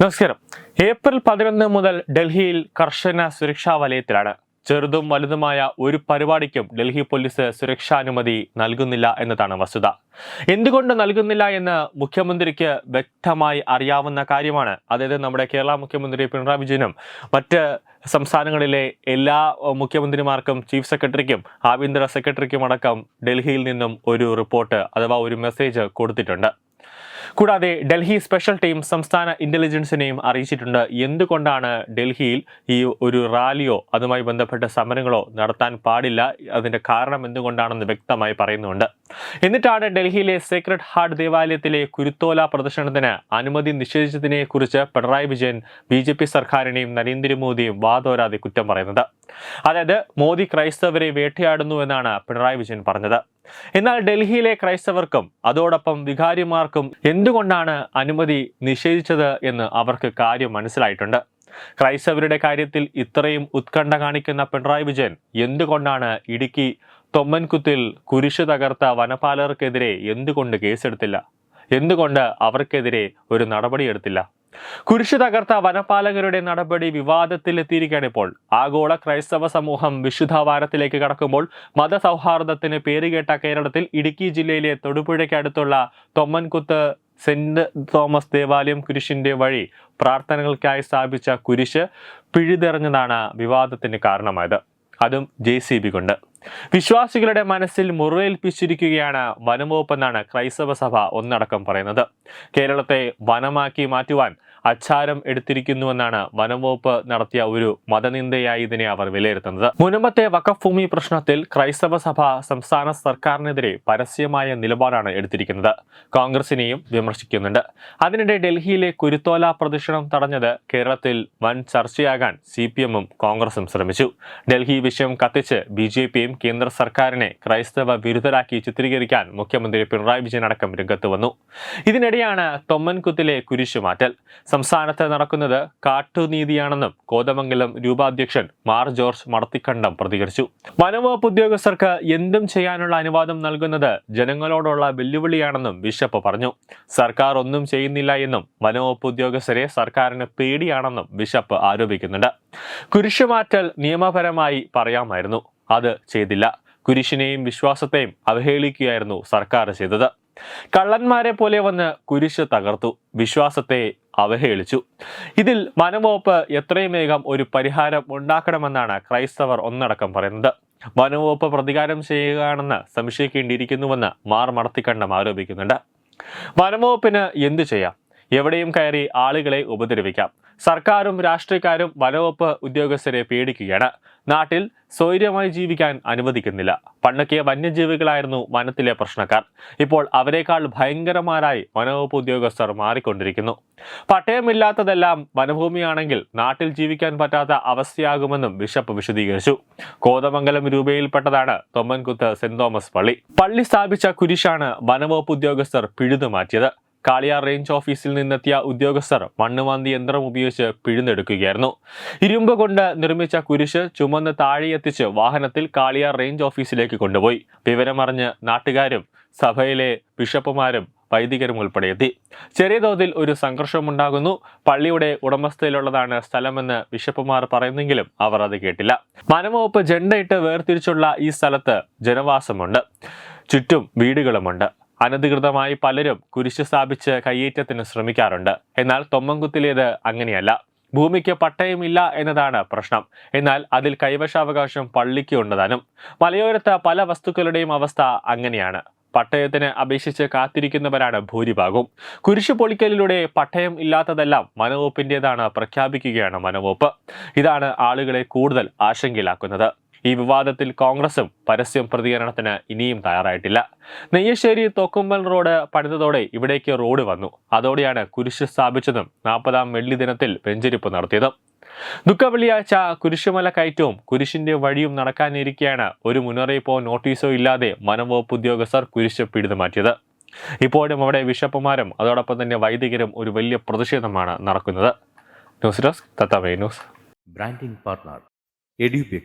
നമസ്കാരം. ഏപ്രിൽ പതിനൊന്ന് മുതൽ ഡൽഹിയിൽ കർശന സുരക്ഷാ വലയത്തിലാണ്. ചെറുതും വലുതുമായ ഒരു പരിപാടിക്കും ഡൽഹി പോലീസ് സുരക്ഷാനുമതി നൽകുന്നില്ല എന്നതാണ് വസ്തുത. എന്തുകൊണ്ട് നൽകുന്നില്ല എന്ന് മുഖ്യമന്ത്രിക്ക് വ്യക്തമായി അറിയാവുന്ന കാര്യമാണ്. അതായത് നമ്മുടെ കേരള മുഖ്യമന്ത്രി പിണറായി വിജയനും മറ്റ് സംസ്ഥാനങ്ങളിലെ എല്ലാ മുഖ്യമന്ത്രിമാർക്കും ചീഫ് സെക്രട്ടറിക്കും ആഭ്യന്തര സെക്രട്ടറിക്കും അടക്കം ഡൽഹിയിൽ നിന്നും ഒരു റിപ്പോർട്ട് അഥവാ ഒരു മെസ്സേജ് കൊടുത്തിട്ടുണ്ട്. കൂടാതെ ഡൽഹി സ്പെഷ്യൽ ടീം സംസ്ഥാന ഇന്റലിജൻസിനെയും അറിയിച്ചിട്ടുണ്ട്. എന്തുകൊണ്ടാണ് ഡൽഹിയിൽ ഈ ഒരു റാലിയോ അതുമായി ബന്ധപ്പെട്ട സമരങ്ങളോ നടത്താൻ പാടില്ല? അതിന്റെ കാരണം എന്തുകൊണ്ടാണെന്ന് വ്യക്തമായി പറയുന്നുണ്ട്. എന്നിട്ടാണ് ഡൽഹിയിലെ സേക്രഡ് ഹാർട്ട് ദേവാലയത്തിലെ കുരുത്തോല പ്രദർശനത്തിന് അനുമതി നിഷേധിച്ചതിനെ കുറിച്ച് Pinarayi Vijayan B J P സർക്കാരിനെയും നരേന്ദ്രമോദിയും വാതോരാതെ കുറ്റം പറയുന്നത്. അതായത് മോദി ക്രൈസ്തവരെ വേട്ടയാടുന്നു എന്നാണ് പിണറായി വിജയൻ പറഞ്ഞത്. എന്നാൽ ഡൽഹിയിലെ ക്രൈസ്തവർക്കും അതോടൊപ്പം വികാരിമാർക്കും എന്തുകൊണ്ടാണ് അനുമതി നിഷേധിച്ചത് എന്ന് അവർക്ക് കാര്യം മനസ്സിലായിട്ടുണ്ട്. ക്രൈസ്തവരുടെ കാര്യത്തിൽ ഇത്രയും ഉത്കണ്ഠ കാണിക്കുന്ന പിണറായി വിജയൻ എന്തുകൊണ്ടാണ് ഇടുക്കി തൊമ്മൻകുത്തിൽ കുരിശ് തകർത്ത വനപാലകർക്കെതിരെ എന്തുകൊണ്ട് കേസെടുത്തില്ല? എന്തുകൊണ്ട് അവർക്കെതിരെ ഒരു നടപടിയെടുത്തില്ല കുരിശ് തകർത്ത വനപാലകരുടെ നടപടി വിവാദത്തിലെത്തിയിരിക്കുകയാണ് ഇപ്പോൾ. ആഗോള ക്രൈസ്തവ സമൂഹം വിശുദ്ധ വാരത്തിലേക്ക് കടക്കുമ്പോൾ മതസൗഹാർദ്ദത്തിന് പേരുകേട്ട കേരളത്തിൽ ഇടുക്കി ജില്ലയിലെ തൊടുപുഴയ്ക്കടുത്തുള്ള തൊമ്മൻകുത്ത് സെന്റ് തോമസ് ദേവാലയം കുരിശിന്റെ വഴി പ്രാർത്ഥനകൾക്കായി സ്ഥാപിച്ച കുരിശ് പിഴുതെറിഞ്ഞതാണ് വിവാദത്തിന് കാരണമായത്. അതും ജെ കൊണ്ട് വിശ്വാസികളുടെ മനസ്സിൽ മുറിവേൽപ്പിച്ചിരിക്കുകയാണ് വനംവകുപ്പെന്നാണ് ക്രൈസ്തവ സഭ ഒന്നടക്കം പറയുന്നത്. കേരളത്തെ വനമാക്കി മാറ്റുവാൻ അച്ചാരം എടുത്തിരിക്കുന്നുവെന്നാണ് വനംവകുപ്പ് നടത്തിയ ഒരു മതനിന്ദയായി ഇതിനെ അവർ വിലയിരുത്തുന്നത്. മുനമ്പത്തെ വഖഫ് ഭൂമി പ്രശ്നത്തിൽ ക്രൈസ്തവ സഭ സംസ്ഥാന സർക്കാരിനെതിരെ പരസ്യമായ നിലപാടാണ് എടുത്തിരിക്കുന്നത്. കോൺഗ്രസിനെയും വിമർശിക്കുന്നുണ്ട്. അതിനിടെ ഡൽഹിയിലെ കുരുത്തോല പ്രദക്ഷിണം തടഞ്ഞത് കേരളത്തിൽ വൻ ചർച്ചയാകാൻ സി പി എമ്മും കോൺഗ്രസും ശ്രമിച്ചു. ഡൽഹി വിഷയം കത്തിച്ച് ബി ജെ പിയും കേന്ദ്ര സർക്കാരിനെ ക്രൈസ്തവ വിരുദ്ധരാക്കി ചിത്രീകരിക്കാൻ മുഖ്യമന്ത്രി പിണറായി വിജയൻ അടക്കം രംഗത്ത് വന്നു. ഇതിനിടെയാണ് തൊമ്മൻകുത്തിലെ കുരിശുമാറ്റൽ. സംസ്ഥാനത്ത് നടക്കുന്നത് കാട്ടുനീതിയാണെന്നും കോതമംഗലം രൂപാധ്യക്ഷൻ മാർ ജോർജ് മടത്തിക്കണ്ടം പ്രതികരിച്ചു. വനംവകുപ്പ് ഉദ്യോഗസ്ഥർക്ക് എന്തും ചെയ്യാനുള്ള അനുവാദം നൽകുന്നത് ജനങ്ങളോടുള്ള വെല്ലുവിളിയാണെന്നും ബിഷപ്പ് പറഞ്ഞു. സർക്കാർ ഒന്നും ചെയ്യുന്നില്ല എന്നും വനംവകുപ്പ് ഉദ്യോഗസ്ഥരെ സർക്കാരിന് പേടിയാണെന്നും ബിഷപ്പ് ആരോപിക്കുന്നുണ്ട്. കുരിശുമാറ്റൽ നിയമപരമായി പറയാമായിരുന്നു. അത് ചെയ്തില്ല. കുരിശിനെയും വിശ്വാസത്തെയും അവഹേളിക്കുകയായിരുന്നു സർക്കാർ ചെയ്തത്. കള്ളന്മാരെ പോലെ വന്ന് കുരിശ് തകർത്തു. വിശ്വാസത്തെ അവഹേളിച്ചു. ഇതിൽ വനംവകുപ്പ് എത്രയും വേഗം ഒരു പരിഹാരം ഉണ്ടാക്കണമെന്നാണ് ക്രൈസ്തവർ ഒന്നടക്കം പറയുന്നത്. വനംവകുപ്പ് പ്രതികാരം ചെയ്യുകയാണെന്ന് സംശയിക്കേണ്ടിയിരിക്കുന്നുവെന്ന് മാർ മടത്തിക്കണ്ഠം ആരോപിക്കുന്നുണ്ട്. വനംവകുപ്പിന് എന്തു ചെയ്യാം? എവിടെയും കയറി ആളുകളെ ഉപദ്രവിക്കാം. സർക്കാരും രാഷ്ട്രീയക്കാരും വനവകുപ്പ് ഉദ്യോഗസ്ഥരെ പേടിക്കുകയാണ്. നാട്ടിൽ സ്വൈര്യമായി ജീവിക്കാൻ അനുവദിക്കുന്നില്ല. പണ്ടൊക്കെ വന്യജീവികളായിരുന്നു വനത്തിലെ പ്രശ്നക്കാർ. ഇപ്പോൾ അവരെക്കാൾ ഭയങ്കരമാരായി വനവകുപ്പ് ഉദ്യോഗസ്ഥർ മാറിക്കൊണ്ടിരിക്കുന്നു. പട്ടയമില്ലാത്തതെല്ലാം വനഭൂമിയാണെങ്കിൽ നാട്ടിൽ ജീവിക്കാൻ പറ്റാത്ത അവസ്ഥയാകുമെന്നും ബിഷപ്പ് വിശദീകരിച്ചു. കോതമംഗലം രൂപയിൽപ്പെട്ടതാണ് തൊമ്മൻകുത്ത് സെന്റ് തോമസ് പള്ളി. പള്ളി സ്ഥാപിച്ച കുരിശാണ് വനവകുപ്പ് ഉദ്യോഗസ്ഥർ പിഴുതു മാറ്റിയത്. കാളിയാർ റേഞ്ച് ഓഫീസിൽ നിന്നെത്തിയ ഉദ്യോഗസ്ഥർ മണ്ണുമാന്തി യന്ത്രം ഉപയോഗിച്ച് പിഴുതെടുക്കുകയായിരുന്നു. ഇരുമ്പ് കൊണ്ട് നിർമ്മിച്ച കുരിശ് ചുമന്ന് താഴെയെത്തിച്ച് വാഹനത്തിൽ കാളിയാർ റേഞ്ച് ഓഫീസിലേക്ക് കൊണ്ടുപോയി. വിവരമറിഞ്ഞ് നാട്ടുകാരും സഭയിലെ ബിഷപ്പുമാരും വൈദികരും ഉൾപ്പെടെ എത്തി. ചെറിയ തോതിൽ ഒരു സംഘർഷമുണ്ടാകുന്നു. പള്ളിയുടെ ഉടമസ്ഥയിലുള്ളതാണ് സ്ഥലമെന്ന് ബിഷപ്പുമാർ പറയുന്നെങ്കിലും അവർ അത് കേട്ടില്ല. വനംവകുപ്പ് ജെണ്ടയിട്ട് വേർതിരിച്ചുള്ള ഈ സ്ഥലത്ത് ജനവാസമുണ്ട്. ചുറ്റും വീടുകളുമുണ്ട്. അനധികൃതമായി പലരും കുരിശ് സ്ഥാപിച്ച് കയ്യേറ്റത്തിന് ശ്രമിക്കാറുണ്ട്. എന്നാൽ തൊമ്മൻകുത്തിലേത് അങ്ങനെയല്ല. ഭൂമിക്ക് പട്ടയമില്ല എന്നതാണ് പ്രശ്നം. എന്നാൽ അതിൽ കൈവശാവകാശം പള്ളിക്ക് ഉണ്ടതാനും മലയോരത്ത് പല വസ്തുക്കളുടെയും അവസ്ഥ അങ്ങനെയാണ്. പട്ടയത്തിന് അപേക്ഷിച്ച് കാത്തിരിക്കുന്നവരാണ് ഭൂരിഭാഗവും. കുരിശു പൊളിക്കലിലൂടെ പട്ടയം ഇല്ലാത്തതെല്ലാം വനവകുപ്പിന്റെതാണ് പ്രഖ്യാപിക്കുകയാണ് വനവകുപ്പ്. ഇതാണ് ആളുകളെ കൂടുതൽ ആശങ്കയിലാക്കുന്നത്. ഈ വിവാദത്തിൽ കോൺഗ്രസും പരസ്യം പ്രതികരണത്തിന് ഇനിയും തയ്യാറായിട്ടില്ല. നെയ്യശ്ശേരി തോക്കുമ്പൽ റോഡ് പണിതതോടെ ഇവിടേക്ക് റോഡ് വന്നു. അതോടെയാണ് കുരിശ് സ്ഥാപിച്ചതും നാൽപ്പതാം വെള്ളി ദിനത്തിൽ വെഞ്ചരിപ്പ് നടത്തിയതും. ദുഃഖ വെള്ളിയാഴ്ച കുരിശുമല കയറ്റവും കുരിശിന്റെ വഴിയും നടക്കാനിരിക്കെയാണ് ഒരു മുന്നറിയിപ്പോ നോട്ടീസോ ഇല്ലാതെ വനംവകുപ്പ് ഉദ്യോഗസ്ഥർ കുരിശ് പിടിതു മാറ്റിയത് ഇപ്പോഴും അവിടെ ബിഷപ്പുമാരും അതോടൊപ്പം തന്നെ വൈദികരും ഒരു വലിയ പ്രതിഷേധമാണ് നടക്കുന്നത്. News desk തത്തമേ news. Branding partner edubix